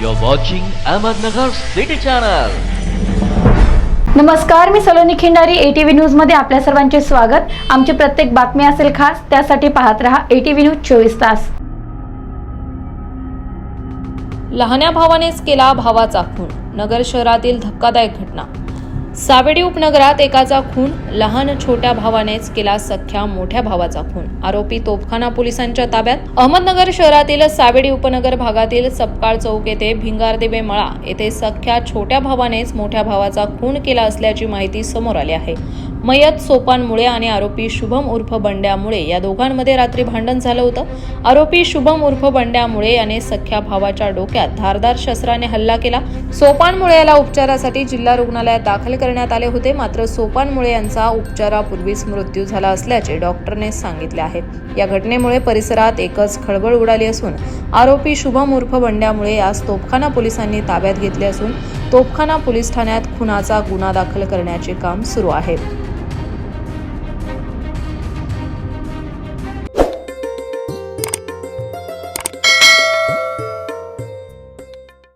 You're watching Ahmednagar City Channel. नमस्कार मी Saloni Khindari ATV न्यूजमध्ये आपल्या सर्वांचे स्वागत. आमची प्रत्येक बातमी असेल खास त्यासाठी पाहत रहा एटीव्ही न्यूज चोवीस तास. लहान्या भावानेच केला भावाचा खून. नगर शहरातील धक्कादायक घटना. सावेडी उपनगरात एकाचा खून लहान छोट्या भावानेच केला सख्या मोठ्या भावाचा खून. आरोपी तोफखाना पोलिसांच्या ताब्यात. अहमदनगर शहरातील सावेडी उपनगर भागातील सपकाळ चौक येथे भिंगारदेवे मळा येथे सख्या छोट्या भावानेच मोठ्या भावाचा खून केला असल्याची माहिती समोर आली आहे. मयत सोपानमुळे आणि आरोपी शुभम उर्फ बंड्यामुळे या दोघांमध्ये रात्री भांडण झालं होतं. आरोपी शुभम उर्फ बंड्यामुळे याने सख्या भावाच्या डोक्यात धारदार शस्त्राने हल्ला केला. सोपानमुळे याला उपचारासाठी जिल्हा रुग्णालयात दाखल करण्यात आले होते. मात्र सोपानमुळे यांचा उपचारापूर्वीच मृत्यू झाला असल्याचे डॉक्टरने सांगितले आहे. या घटनेमुळे परिसरात एकच खळबळ उडाली असून आरोपी शुभम उर्फ बंड्यामुळे यास तोफखाना पोलिसांनी ताब्यात घेतले असून तोफखाना पोलीस ठाण्यात खुनाचा गुन्हा दाखल करण्याचे काम सुरू आहे.